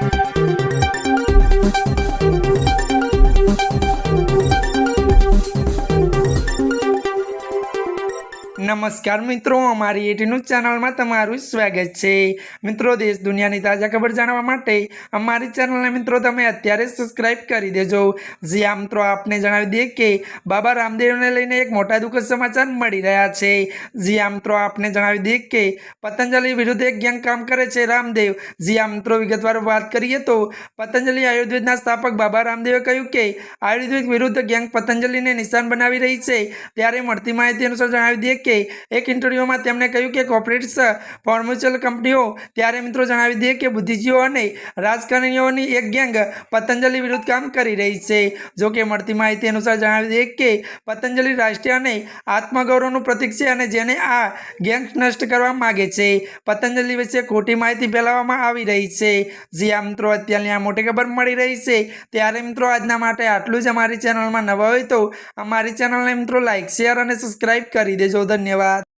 Thank you. નમસ્કાર મિત્રો, અમારી એટીનું ચેનલમાં તમારું સ્વાગત છે. મિત્રો, દેશ દુનિયાની તાજા ખબર જાણવા માટે અમારી ચેનલને મિત્રો તમે અત્યારે સબસ્ક્રાઇબ કરી દેજો. જી આ મિત્રો, આપને જણાવી દઈએ કે બાબા રામદેવને લઈને એક મોટા દુઃખદ સમાચાર મળી રહ્યા છે. જી આ મિત્રો, આપને જણાવી દઈએ કે પતંજલિ વિરુદ્ધ એક ગેંગ કામ કરે છે રામદેવ. જી આ મિત્રો, વિગતવાર વાત કરીએ તો પતંજલિ આયુર્વેદના સ્થાપક બાબા રામદેવે કહ્યું કે આયુર્વેદ વિરુદ્ધ ગેંગ પતંજલિને નિશાન બનાવી રહી છે. ત્યારે મળતી માહિતી અનુસાર જણાવી દઈએ કે એક ઇન્ટરવ્યૂમાં તેમણે કહ્યું કે કોર્પોરેટ્સ ફાર્માસ્યુટિકલ કંપનીઓ ત્યારે મિત્રો જણાવી દઈએ કે બુદ્ધિજીવીઓ અને રાજકારણીઓની એક ગેંગ પતંજલિ વિરુદ્ધ કામ કરી રહી છે. જો કે મળતી માહિતી અનુસાર જણાવી દઈએ કે પતંજલિ રાષ્ટ્રીય અને આત્મગૌરવનું પ્રતીક છે અને જેને આ ગેંગ નષ્ટ કરવા માગે છે. પતંજલિ વિશે ખોટી માહિતી ફેલાવવામાં આવી રહી છે. જે આ મિત્રો, અત્યારની આ મોટી ખબર મળી રહી છે. ત્યારે મિત્રો, આજના માટે આટલું જ અમારી ચેનલમાં નવા હોય તો અમારી ચેનલને મિત્રો લાઇક શેર અને સબસ્ક્રાઇબ કરી દેજો. 念完。